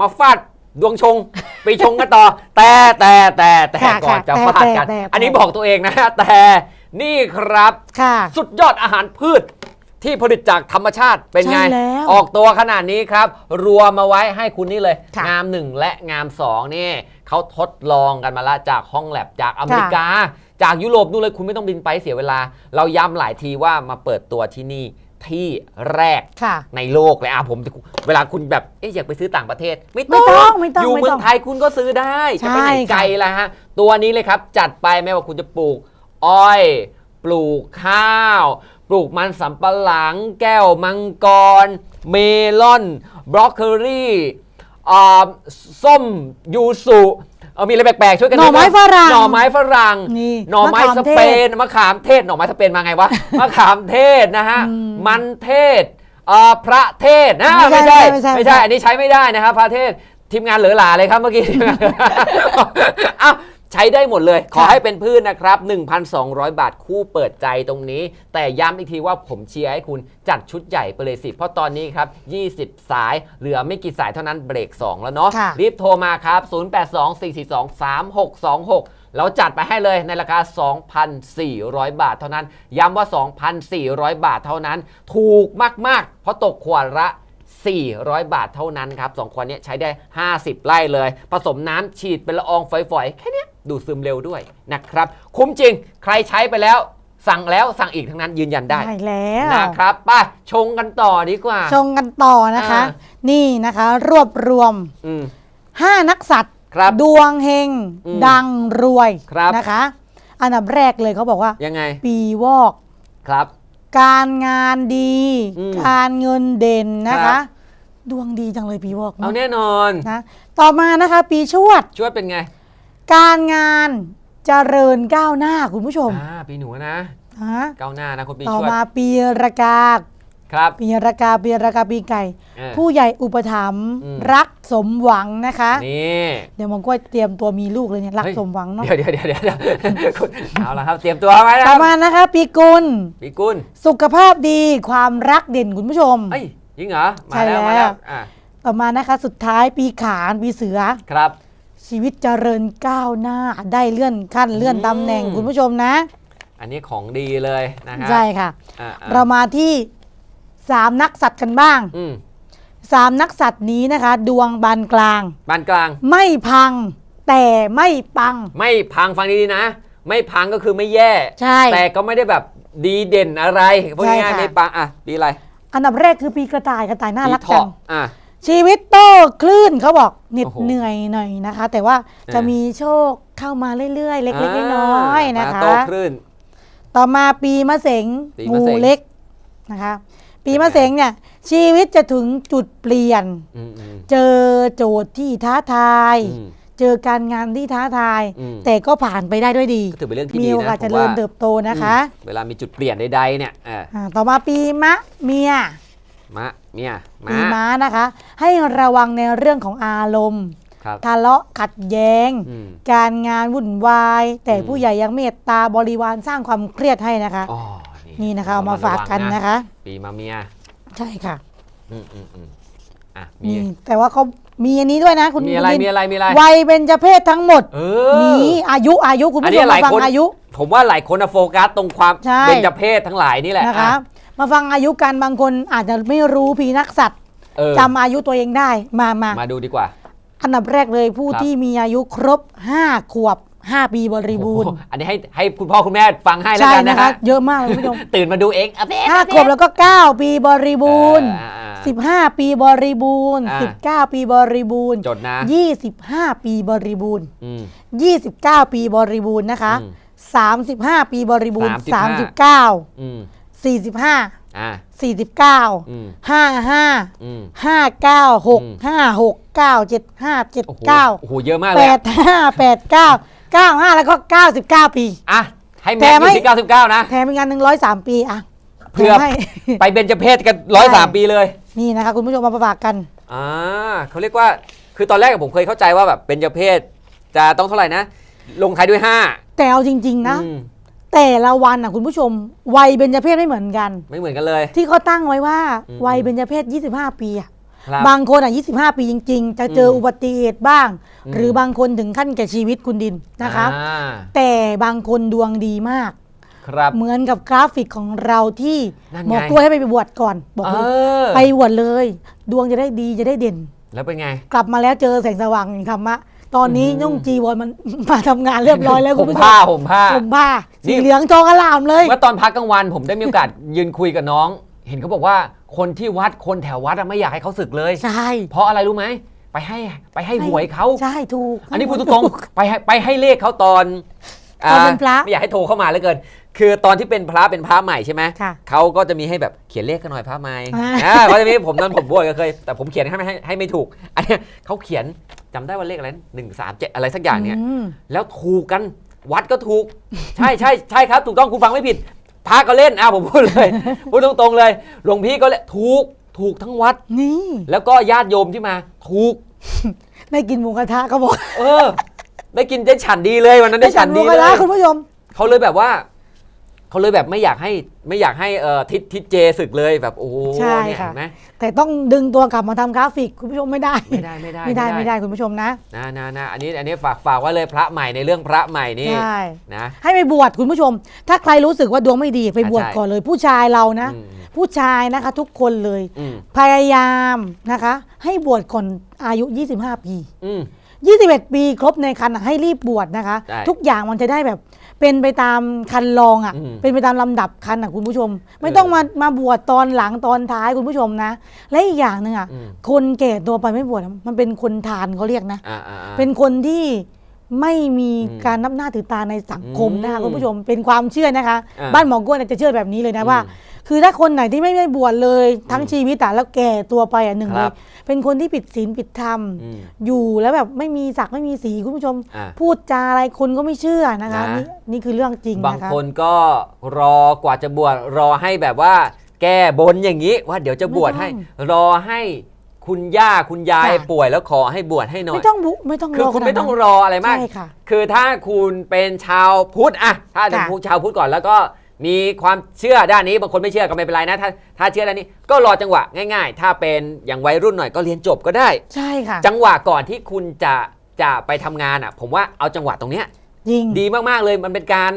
มาฟาดดวงชง ไปชงกันต่อ แต่แต่แต่แต่ค่ะก่อนค่ะจะแต่ฟาดกันแต่แต่ อันนี้บอกตัวเองนะแต่นี่ครับ ค่ะ สุดยอดอาหารพืชที่ผลิตจากธรรมชาติเป็นไง ใช่แล้วออกตัวขนาดนี้ครับ รวมมาไว้ให้คุณนี่เลย ค่ะงาม 1 และงาม 2 นี่เขาทดลองกันมาแล้วจากห้องแลบจากอเมริกา จากยุโรปนู่นเลยคุณไม่ต้องบินไปเสียเวลา เราย้ำหลายทีว่ามาเปิดตัวที่นี่ ที่แรกค่ะในโลกเลยอะผม เวลาคุณแบบเอ๊ะอยากไปซื้อต่างประเทศ ไม่ไม่ต้องไม่ต้องอยู่ไม่เมืต้อองงไทยคุณก็ซื้อได้ จะไปไหนใช่ค่ะไกลละฮะ ตัวนี้เลยครับ จัดไปไม่ว่าคุณจะปลูกอ้อย ปลูกข้าว ปลูกมันสำปะหลัง แก้วมังกร เมลอน บรอกโคลีอ่าส้มยูสุ เอามีอะไรแปลกๆช่วยกันหน่อไม้ดูฝรั่งหน่อไม้ฝรั่งนี่หน่อไม้มะขามสเทศเปนมะขามเทศหน่อไม้สเปนมาไงวะมะขามเทศนะฮะอืมมันเทศเอ่อพระเทศนะไม่ไม่ใช่ใช่ไม่ใช่ไม่ใช่อันนี้ใช้ไม่ได้นะครับพระเทศทีมงานเหลือหลาเลยครับเมื่อกี้อ้าว ใช้ได้หมดเลย ขอให้เป็นพืชนะครับ 1,200 บาทคู่เปิดใจตรงนี้ แต่ย้ำอีกทีว่าผมเชียร์ให้คุณจัดชุดใหญ่ไปเลยสิ เพราะตอนนี้ครับ 20 สาย เหลือไม่กี่สายเท่านั้นเบรก 2 แล้วเนาะค่ะรีบโทรมาครับ 0824423626แล้วจัดไปให้เลยในราคา 2,400 บาทเท่านั้น ย้ำว่า 2,400 บาทเท่านั้น ถูกมาก ๆ เพราะตกขวดละ 400 บาทเท่านั้นครับสองขวดเนี้ยใช้ได้ 50 ไร่เลย ผสมน้ำฉีดเป็นละอองฝอยๆ แค่เนี้ยดูดซึมเร็วด้วยนะครับ คุ้มจริงใครใช้ไปแล้วสั่งแล้วสั่งอีกทั้งนั้นยืนยันได้ ได้แล้วนะครับไป้าชงกันต่อดีกว่า ชงกันต่อนะคะอ่านี่นะคะ รวบรวมอืม5นักสัตว์ครับดวงเฮงอืมดังรวยครับนะคะ อันดับแรกเลยเขาบอกว่ายังไง ปีวอกครับ การงานดี อืมการเงินเด่นนะครัคะ บ ดวงดีจังเลยปีวอกเอาเนาะแน่นอน นะต่อมานะคะ ปีชวด ช่วยเป็นไงการงานเจริญก้าวหน้าคุณผู้ชมอ่าปีหนูนะนะก้าวหน้านะคุณปีต่อช่วยมาปีรากา ครับ ปีรากาปีรากาปีไก่เออผู้ใหญ่อุปถัมภ์อืม รักสมหวังนะคะ นี่เดี๋ยวมันก็เตรียมตัวมีลูกเลยเนี่ยรักเฮ้ยสมหวังเนาะเดี๋ยวเดี๋ยวเดี๋ยวเดี๋ยวเดี๋ยวคุณเอาละครับ เตรียมตัวไว้นะคต่อรับมานะคะ ปีกุลปีกุลสุขภาพดีความรักเด่นคุณผู้ชม เอ้ยจริงเหรอมาใช่แล้วแล้ว มาแล้วอะต่อมานะคะ สุดท้ายปีขานปีเสือ ครับ ชีวิตเจริญก้าวหน้าได้เลื่อนขั้นเลื่อนตำแหน่งอืม คุณผู้ชมนะ อันนี้ของดีเลยนะฮะใช่ค่ะ อะอะเรามาที่ สามนักสัตว์กันบ้าง อืมสามนักสัตว์นี้นะคะ ดวงบานกลางปานกลาง ไม่พัง แต่ไม่ปัง ไม่พังฟังดีๆนะ ไม่พังก็คือไม่แย่ ใช่ แต่ก็ไม่ได้แบบดีเด่นอะไรพวกใช่ง่ายค่ะๆไม่ปังอะปีอะไรอันดับแรกคือปีกระต่ายกระต่ายน่ารักปีจัเถาะงอะ ชีวิตโตคลื่นเขาบอกเหน็ดโอ้โหเหนื่อยหน่อยนะคะ แต่ว่าจะอ่ามี มีโชคเข้ามาเรื่อยๆ เล็กๆน้อยๆนะคะมาโตขึ้นต่อมาปีมะเสงปีมะงูเสงเล็กนะคะ ปีมะเสงเนี่ย ชีวิตจะถึงจุดเปลี่ยน อืมอืมเจอโจทย์ที่ท้าทาย อืม เจอการงานที่ท้าทาย อืม แต่ก็ผ่านไปได้ด้วยดี ก็ถือเป็นเรื่องที่มีดีโอนะกาสผเจมริว่าญเติบโตนะคะ อืมเวลามีจุดเปลี่ยนใดๆเนี่ยอะอ่าต่อมาปีมะเมีย มะเมียปีมะม้านะคะ ให้ระวังในเรื่องของอารมณ์ครับทะเลาะขัดแย้ง อืม การงานวุ่นวาย แต่อืม ผู้ใหญ่ยังเมตตาบริวารสร้างความเครียดให้นะคะ อ๋อ นี่นะคะเอามาฝากกันนะคะ ปีมาเมีย ใช่ค่ะ อืมอืมอืมอะมีนี่แต่ว่าเขามีอันนี้ด้วยนะ คุณมีอะไรคุณมีอะไรมีอะไร วัยเบญจเพศทั้งหมดเออ นี่อายุอายุคุณอันผู้นี้ชมหมาลายฟังคน อายุ ผมว่าหลายคนนะโฟกัสตรงความใช่เบญจเพศทั้งหลายนี่แหละนะคะ อ่มาฟังอายุกันบางคนอาจจะไม่รู้พีนักสัตว์เออจำอายุตัวเองได้มามามาดูดีกว่า อันดับแรกเลยผู้ครับ ที่มีอายุครบ 5 ขวบ 5 ปีบริบูรณ์โอ้โหอันนี้ให้ให้คุณพ่อคุณแม่ฟังให้แล้วใช่กันนะนะคะฮะเยอะมากเลยคุณผู้ชม ตื่นมาดูเองอะเบ๊ะห้าขวบแล้วก็ 9 ปีบริบูรณ์ อ่าอ่า 15 ปีบริบูรณ์ อ่า 19 ปีบริบูรณ์ จดนะ25 ปีบริบูรณ์ อืม 29 ปีบริบูรณ์นะคะ อืม35 ปีบริบูรณ์35 39อืม45 อ่า49 อืม55 อืมห้าเก้าหกอืมห้าหกเก้าเจ็ดห้าเจ็ดโอ้โหเก้าโอ้โหเยอะมากเลแปยดห้าแปดเก้าเก้าห้าแล้วก็เก้าสิบเก้าปี อะ ให้แต่แม็กซ์อไม่ ยู่ที่99 นะ แถมอีกงานหนึ่งร้อยสามปีอะเพื่อ แถมให้ ไปเบญจเพศกันร้อยสามใช่ปีเลย นี่นะคะคุณผู้ชมมาฝากกัน อ่าเขาเรียกว่า คือตอนแรกผมเคยเข้าใจว่าแบบเบญจเพศจะต้องเท่าไหร่นะ ลงท้ายด้วยห้าแต่เอาจริง ๆ นะ อืมแต่ละวันอะคุณผู้ชม วัยเบญจเพศไม่เหมือนกัน ไม่เหมือนกันเลย ที่เขาตั้งไว้ว่า อืม วัยเบญจเพศ 25 ปีอะ ครับบางคนอะ25 ปีจริง ๆ จะเจออมอุบัติเหตุบ้าง อืม หรือบางคนถึงขั้นแก่ชีวิตคุณดินนะคะ อ่าแต่บางคนดวงดีมาก ครับ เหมือนกับกราฟิกของเราที่นั่นหมไงอกล้วยให้ไปบวชก่อน บอกเอเลยอไปบวชเลย ดวงจะได้ดีจะได้เด่น แล้วเป็นไง กลับมาแล้วเจอแสงสว่างอย่างธรรมะตอนนี้อืม นุ่งจีวรมัน มาทำงานเรียบร้อยแล้วผคุณมผู้ชมผ้าผมผ้า ผมผ้านี่ สีเหลืองทองอลามเลย เมื่อตอนพักกลางวันผมได้มีโอกาสยืนคุยกับน้อง เห็นเขาบอกว่าคนที่วัดคนแถววัดอะไม่อยากให้เขาศึกเลย ใช่เพราะอะไรรู้ไหม ไปให้ไปให้หวยเขาใช่ถูกอันนี้พูดตรงๆไปให้ไปให้เลขเขาตอนตอนเป็นพระไม่อยากให้โทรเข้ามาเลยเกิน คือตอนที่เป็นพระเป็นพระใหม่ใช่ไหมค่ะเขาก็จะมีให้แบบเขียนเลขกันหน่อยพระใหม่อ่าอ่าเขาจะมีผมนั้นผมบวชก็เคย แต่ผมเขียนให้ไม่ให้ให้ไม่ถูก อันเนี้ยเขาเขียนจำได้ว่าเลขอะไรหนึ่งสามเจ็ดอะไรสักอย่างเนี่ยอืมแล้วถูกกันวัดก็ถูก ใช่ใช่ใช่ครับ ถูกต้องคุณฟังไม่ผิด พระก็เล่นอ้าวผมพูดเลย พูดตรงๆเลยหลวงพี่ก็เล่นถูกถูกทั้งวัด นี่แล้วก็ญาติโยมที่มา ถูก ได้กินหมูกระทะก็บอกเออ ได้กินได้ฉันดีเลยวันนั้นได้ฉันหมูดีกเลระทะยคุณผู้ชม เขาเลยแบบว่า เขาเลยแบบไม่อยากให้ไม่อยากให้เอ่อทิศทิศเจศึกเลยแบบโอ้โหใช่เนี่ยค่ะ เห็นไหมแต่ต้องดึงตัวกลับมาทำกราฟิกคุณผู้ชมไม่ได้ ไม่ได้ไม่ได้ไม่ได้ไม่ได้คุณผู้ชมนะ นะนะนะอันนี้อันนี้ฝากฝากไว้เลยพระใหม่ในเรื่องพระใหม่นี่ใช่ นะให้ไปบวชคุณผู้ชม ถ้าใครรู้สึกว่าดวงไม่ดีไปบวชใช่ก่อนเลย ผู้ชายเรานะ อืมผู้ชายนะคะทุกคนเลย อืมพยายามนะคะ ให้บวชก่อนอายุ 25 ปี อืม 21 ปีครบในคันอะให้รีบบวชนะคะ ใช่ ทุกอย่างมันจะได้แบบ เป็นไปตามคันลองอะ อืม เป็นไปตามลำดับคันอะคุณผู้ชม ไม่เออต้องมามาบวชตอนหลังตอนท้ายคุณผู้ชมนะ และอีกอย่างหนึ่งอะ อืมคนแก่ตัวไปไม่บวชอะมันเป็นคนทานเขาเรียกนะ อ่าอ่าอ่า เป็นคนที่ไม่มีอืมการนับหน้าถือตาในสังคมนะคะอืมคุณผู้ชมเป็นความเชื่อนะคะ อ่าบ้านหมอกล้วยเนี่ยจะเชื่อแบบนี้เลยนะว่า อืม คือถ้าคนไหนที่ไม่ได้บวชเลยทั้งอืมชีวิตแต่แล้วแก่ตัวไปอะหนึ่งคเลรัยบเป็นคนที่ผิดศีลผิดธรรม อืมอยู่แล้วแบบไม่มีศักดิ์ไม่มีสีคุณผู้ชม อ่าพูดจาอะไรคนก็ไม่เชื่อนะคะนะ นี่นี่คือเรื่องจริงบางนะคะคนก็รอกว่าจะบวชรอให้แบบว่า แก้บนอย่างนี้ ว่าเดี๋ยวจะบวชให้ รอให้คุณย่าคุณยายค่ะป่วยแล้วขอให้บวชให้หน่อยไม่ต้องบุไม่ต้องคือรอคุณขนาดไม่ต้องนั้นรออะไรมาก ใช่ค่ะ คือถ้าคุณเป็นชาวพุทธอะถ้าเป็นค่ะผู้ชาวพุทธก่อนแล้วก็ มีความเชื่อด้านนี้บางคนไม่เชื่อก็ไม่เป็นไรนะถ้าถ้าเชื่อด้านนี้ก็รอจังหวะง่าย ๆ ถ้าเป็นอย่างวัยรุ่นหน่อยก็เรียนจบก็ได้ ใช่ค่ะ จังหวะก่อนที่คุณจะจะไปทำงานอะผมว่าเอาจังหวะตรงเนี้ยจริง ดีมากๆเลยมันเป็นการ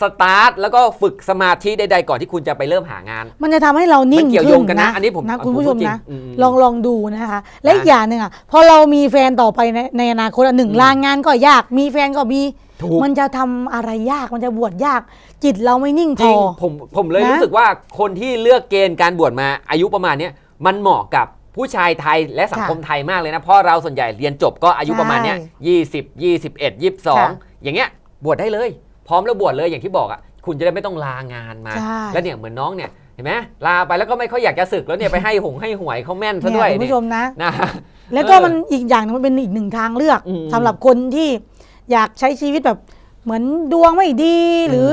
สตาร์ทแล้วก็ฝึกสมาธิใดๆก่อนที่คุณจะไปเริ่มหางาน มันจะทำให้เรานิ่งมันเกี่ยวโยขึ้งกันนะอันนี้ผมนะผมคุณผู้ชมพูดจริงนะอืมลองลองดูนะคะ และนะอีกอย่างหนึ่งอะพอเรามีแฟนต่อไปในในอนาคตอะหนึ่งอืม ลางงานก็ยากมีแฟนก็มี ถูก มันจะทำอะไรยากมันจะบวชยาก จิตเราไม่นิ่งพจริองผมผมเลยนะ รู้สึกว่าคนที่เลือกเกณฑ์การบวชมาอายุประมาณเนี้ยมันเหมาะกับผู้ชายไทยและสังคมไทยมากเลยนะ เพราะเราส่วนใหญ่เรียนจบก็อายุประมาณเนี้ยยี่สิบยี่สิบเอ็ดยี่สิบสองอย่างเงี้ยบวชได้เลย พร้อมแล้วบวชเลยอย่างที่บอกอะคุณจะได้ไม่ต้องลางานมา ใช่ แล้วเนี่ยเหมือนน้องเนี่ยเห็นไหมลาไปแล้วก็ไม่ค่อยอยากจะศึกแล้วเนี่ยไปให้หงให้หวยเขาแม่นซะเนี่ด้วยยคุณเนี่ยผู้ชมนะ นะ แล้วก็เออมันอีกอย่างหนึงมันเป็นอีกหนึ่งทางเลือกอืม สำหรับคนที่ อยากใช้ชีวิตแบบเหมือนดวงไม่ดีหรือม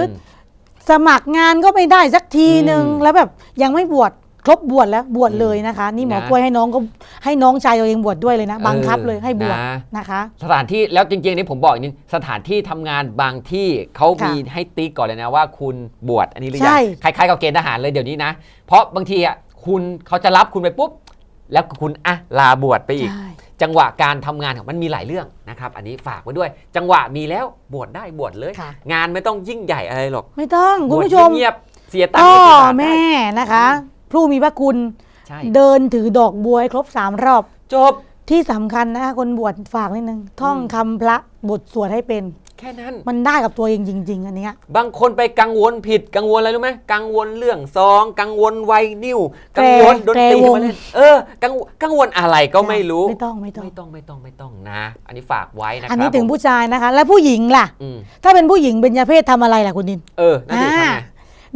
สมัครงานก็ไม่ได้สักทีหนึ่งอืมแล้วแบบยังไม่บวชครบบวชแล้วบวชเลยนะคะ นี่หมอนะกล้วยให้น้องก็ให้น้องชายตัวเองบวชด้วยเลยนะเออบังคับเลยให้บวชนะนะคะ สถานที่แล้วจริงๆนี่ผมบอกอีกนิดสถานที่ทำงานบางที่เขาค่ะมีให้ติ๊กก่อนเลยนะว่าคุณบวชอันนี้หรือใช่ยังคล้ายๆกับเกณฑ์ทหารเลยเดี๋ยวนี้นะ เพราะบางทีอะคุณเขาจะรับคุณไปปุ๊บ แล้วคุณอะลาบวชไปอีกใช่ จังหวะการทำงานของมันมีหลายเรื่องนะครับอันนี้ฝากไว้ด้วย จังหวะมีแล้วบวชได้บวชเลยค่ะงานไม่ต้องยิ่งใหญ่อะไรหรอก ไม่ต้องคุณผู้ชมบวชเงียบๆเสียตังค์พ่อไม่กี่บาทแม่นะคะผู้มีพระคุณใช่เดินถือดอกบัวให้ครบสามรอบ จบที่สำคัญนะคะคนบวชฝากนิดนึงท่องอืมคำพระบทสวดให้เป็น แค่นั้น มันได้กับตัวเองจริง ๆ อันเนี้ย บางคนไปกังวลผิดกังวลอะไรรู้ไหมกังวลเรื่องซอง กังวลไวนิ้วกังวลดนตรีแตรวง มาเล่นเออกังวลกังวลอะไรก็ไม่รู้ไม่ต้องไม่ต้อง ไม่ต้องไม่ต้องไม่ต้องนะ อันนี้ฝากไว้นะครัอันนี้ถึงผมผู้ชายนะคะ แล้วผู้หญิงล่ะ อืมถ้าเป็นผู้หญิงเบญจเพศทำอะไรล่ะคุณดิน เออนั่นสิทำไง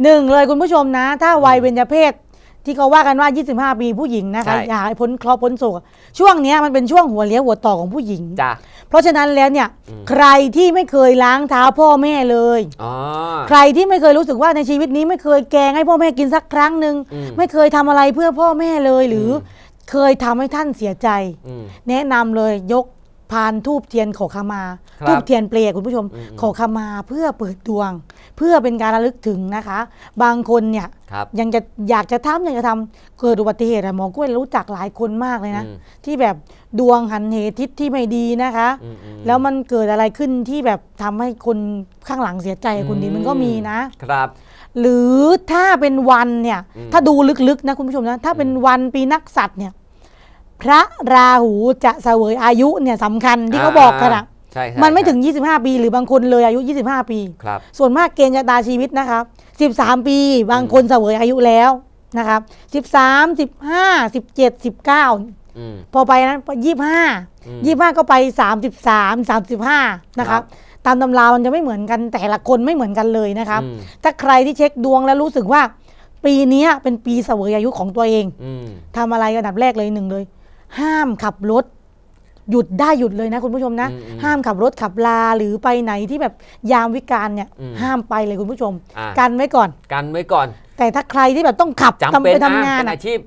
หนึ่งเลยคุณผู้ชมนะ ถ้าวัยเบญจเพศที่เขาว่ากันว่า 25 ปีผู้หญิงนะคะใช่ อยากให้พ้นเคราะห์พ้นโศกช่วงเนี้ยมันเป็นช่วงหัวเลี้ยวหัวต่อของผู้หญิง จ้ะ เพราะฉะนั้นแล้วเนี่ยอืมใครที่ไม่เคยล้างเท้าพ่อแม่เลยอ๋อใครที่ไม่เคยรู้สึกว่าในชีวิตนี้ไม่เคยแกงให้พ่อแม่กินสักครั้งหนึ่งอืมไม่เคยทำอะไรเพื่อพ่อแม่เลยหรืออมเคยทำให้ท่านเสียใจอืมแนะนำเลยยกพานทูบเทียนขอขมาครับทูบเทียนเปลคุณผู้ชมอืมขอขมาเพื่อเปิดดวง เพื่อเป็นการระลึกถึงนะคะ บางคนเนี่ย ครับยังจะอยากจะทำอยากจะทำเกิดอุบัติเหตุอะหมอกล้วยรู้จักหลายคนมากเลยนะ อืม ที่แบบดวงหันเหทิศที่ไม่ดีนะคะ อืมอืแล้วมันเกิดอะไรขึ้นที่แบบทำให้คนข้างหลังเสียใจคุณดีมันก็มีนะ ครับ หรือถ้าเป็นวันเนี่ย อืม ถ้าดูลึกๆนะคุณผู้ชมนะถ้าเป็นวันปีนักสัตว์เนี่ย พระราหูจะเสวยอายุเนี่ยสำคัญที่เขาบอกกันอะใช่ใช่มันไม่ถึงใช่25 ปี หรือบางคนเลยอายุ 25 ปี ครับ ส่วนมากเกณฑ์ชะตาชีวิตนะครับ 13 ปี บางคนเสวยอายุแล้วนะครับ13 15 17 19อืมพอไปนั้นยี่ห้าอืมยี่ห้าก็ไปสามสิบสามสามสิบห้านะครับ ตามตำรามันจะไม่เหมือนกันแต่ละคนไม่เหมือนกันเลยนะครับอืมถ้าใครที่เช็คดวงแล้วรู้สึกว่า ปีเนี้ยเป็นปีเสวยอายุของตัวเองอืมทำอะไรอันดับแรกเลยหนึ่งเลย ห้ามขับรถ หยุดได้หยุดเลยนะคุณผู้ชมนะอืมอืมห้ามขับรถขับลาหรือไปไหนที่แบบยามวิการเนี่ยอืมห้ามไปเลยคุณผู้ชมอ่ากันไว้ก่อน กันไว้ก่อน แต่ถ้าใครที่แบบต้องขับจำทำเป็นไปนะทำงานเป็นอะอาชีพ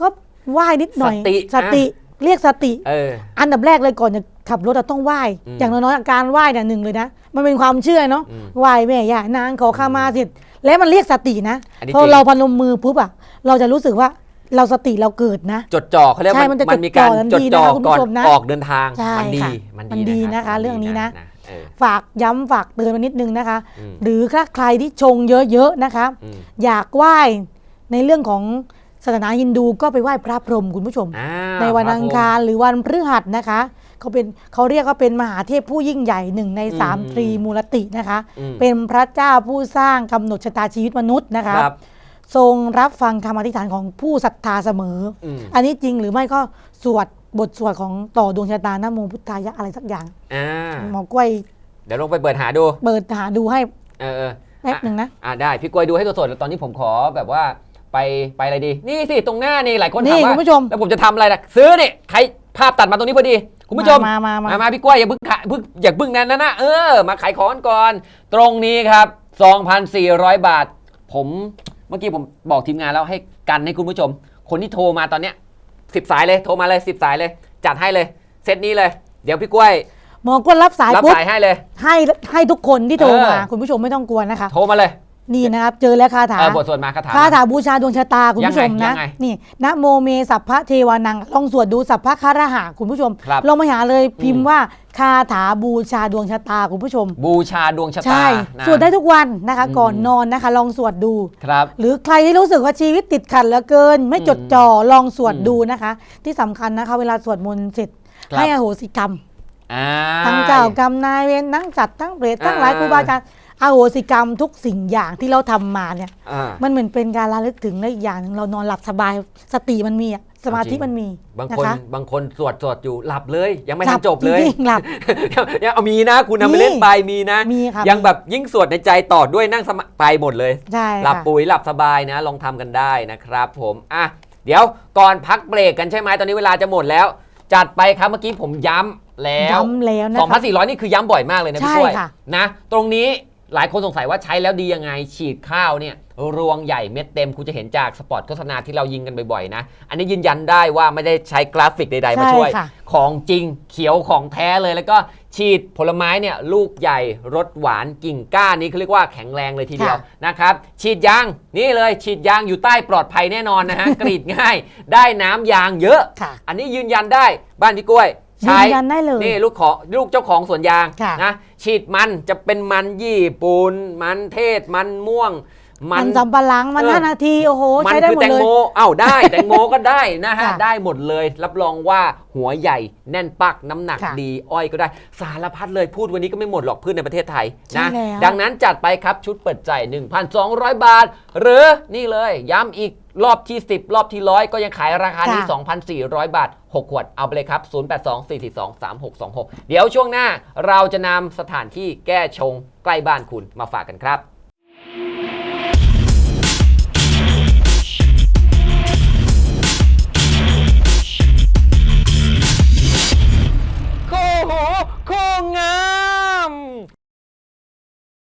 ก็ไหว้นิดหน่อย สติสติเรียกสติเอออันดับแรกเลยก่อนจะขับรถอะต้องไหว้อืมอย่างน้อยๆอาการไหว้เนี่ยหนึ่งเลยนะ มันเป็นความเชื่อเนาะอืมไหว้แม่ย่านางขอขมาเสร็จแล้วมันเรียกสตินะอันนี้พอจริงเราพนมมือปุ๊บอะเราจะรู้สึกว่า เราสติเราเกิดนะ จดจ่อเขาเรียกใช่ว่ามันจะมันมีการจดจ่อทันจดทีจ่อนะคะคุณผู้ก่อนชมนะออกเดินทางใช่มันดีค่ะมันมันดีดีนะคะมัเรื่องนี้นะ เออ ฝากย้ำฝากเตือนมานิดนึงนะคะ อืม หรือถ้าใครที่ชงเยอะๆนะคะ อืมอยากไหว้ในเรื่องของศาสนาฮินดูก็ไปไหว้พระพรหมคุณผู้ชม อ่าในวันพระอังพมคารหรือวันพฤหัสนะคะเขาเป็นเขาเรียกว่าเป็นมหาเทพผู้ยิ่งใหญ่หนึ่งในสามอืมตรีมูลตินะคะ อืมเป็นพระเจ้าผู้สร้างกำหนดชะตาชีวิตมนุษย์นะคะ ครับ ทรงรับฟังคำอธิษฐานของผู้ศรัทธาเสมออืมอันนี้จริงหรือไม่ก็สวดบทสวดของต่อดวงชะตานะโมพุทธายะอะไรสักอย่างอ่าหมอกล้วยเดี๋ยวลงไปเปิดหาดู เปิดหาดูให้เออเออแป๊บหนึ่งนะอ่าได้พี่กล้วยดูให้สดๆแล้วตอนนี้ผมขอแบบว่าไปไปอะไรดี นี่สิตรงหน้านี่หลายคนนี่ถามว่าคุณผู้ชมแล้วผมจะทำอะไรล่ะซื้อนี่ใครภาพตัดมาตรงนี้พอดี คุณผู้ชมมามามามามาพี่กล้วยอย่าเพิ่งขายเพิ่งอย่าเพิ่งนั้นนะนะเออ มาขายของกันก่อน ตรงนี้ครับ 2,400 บาท ผม เมื่อกี้ผมบอกทีมงานแล้วให้กันให้คุณผู้ชม คนที่โทรมาตอนเนี้ยสิบสายเลยโทรมาเลยสิบสายเลย จัดให้เลยเซตนี้เลย เดี๋ยวพี่กล้วยหมอกล้วยรับสายรับปุ๊บสายให้เลย ให้ให้ทุกคนที่โทรมาเออ คุณผู้ชมไม่ต้องกลัวนะคะ โทรมาเลย นี่นะครับ เจอแล้วคาถาเออบทสวดมาคาถา คาถาบูชาดวงชะตาคุณผู้ชมยันะงไงยังไงนี่นะโมเมสัพพะเทวานัง ลองสวดดูสัพพะคาระหะคุณผู้ชม ครับลองมาหาเลยพิมอืพ์ม ว่าคาถาบูชาดวงชะตาคุณผู้ชม บูชาดวงชะตาใช่ นะ สวดได้ทุกวันนะคะ อืม ก่อนนอนนะคะ ลองสวดดู ครับ หรือใครที่รู้สึกว่าชีวิตติดขัดเหลือเกิน ไม่จดจ่อลองสวดดูนะคะ ที่สำคัญนะคะ เวลาสวดมนต์เสร็จครับ ให้อโหสิกรรม อ่า ทั้งเจ้ากรรมนายเวรทั้งสัตว์ทั้งเปรตทั้งหลายอ่าครูบาอาจารย์ อโหสิกรรมทุกสิ่งอย่างที่เราทำมาเนี่ย อ่ามันเหมือนเป็นการระลึกถึงและอีกอย่างหนึ่งเรานอนหลับสบายสติมันมีอะสมาธิจริงมันมีบางนะคนคะบางคนสวดสวดอยู่หลับเลย ยังไม่หทัลันจบเลย จริงๆหลับ ยังเอามีนะคุณทำไปมีเล่นไปมีนะ มีค่ะยังมีแบบยิ่งสวดในใจต่อด้วยนั่งสมาไปหมดเลย ใช่หลับค่ะ ปุ๋ยหลับสบายนะ ลองทำกันได้นะครับผมอะเดี๋ยวก่อนพักเบรกกันใช่ไหมตอนนี้เวลาจะหมดแล้ว จัดไปครับเมื่อกี้ผมย้ำแล้วย้ำแล้วนะคะ 2,400 นี่คือย้ำบ่อยมากเลยนะพี่ใช่กล้วยค่ะ นะ ตรงนี้ หลายคนสงสัยว่าใช้แล้วดียังไง ฉีดข้าวเนี่ยรวงใหญ่เม็ดเต็มคุณจะเห็นจากสปอตโฆษณาที่เรายิงกันบ่อยๆนะ อันนี้ยืนยันได้ว่าไม่ได้ใช้กราฟิกใดๆมาใช่ช่วยค่ะ ของจริงเขียวของแท้เลยแล้วก็ฉีดผลไม้เนี่ยลูกใหญ่รสหวานกิ่งก้านนี้เขาเรียกว่าแข็งแรงเลยทีเดียวค่ะ นะครับ ฉีดยางนี่เลยฉีดยางอยู่ใต้ปลอดภัยแน่นอนนะฮะ กรีดง่าย ได้น้ำยางเยอะ ค่ะ อันนี้ยืนยันได้บ้านพี่กล้วย ยืใช้นยันได้เลย นี่ลูกขอลูกเจ้าของสวนยางค่ะ นะ ฉีดมันจะเป็นมันญี่ปุ่นมันเทศมันม่วง มันสำปะหลังมันเออ ห้านาทีโอ้โหมันใช้ได้คือหมดแตงเลย โม เอ้าได้ แตงโมก็ได้นะฮะ ค่ะได้หมดเลย รับรองว่าหัวใหญ่แน่นปักน้ำหนักค่ะดี อ้อยก็ได้ สารพัดเลยพูดวันนี้ก็ไม่หมดหรอกพืชในประเทศไทยนะ ใช่แล้ว ดังนั้นจัดไปครับชุดเปิดใจ 1,200 บาท หรือนี่เลยย้ำอีก รอบที่ 10 รอบที่ร้อยก็ยังขายราคานี้ 2,400 บาท 6 ขวด เอาไปเลยครับ 0824423626 เดี๋ยวช่วงหน้าเราจะนำสถานที่แก้ชงใกล้บ้านคุณมาฝากกันครับโคโหโคงา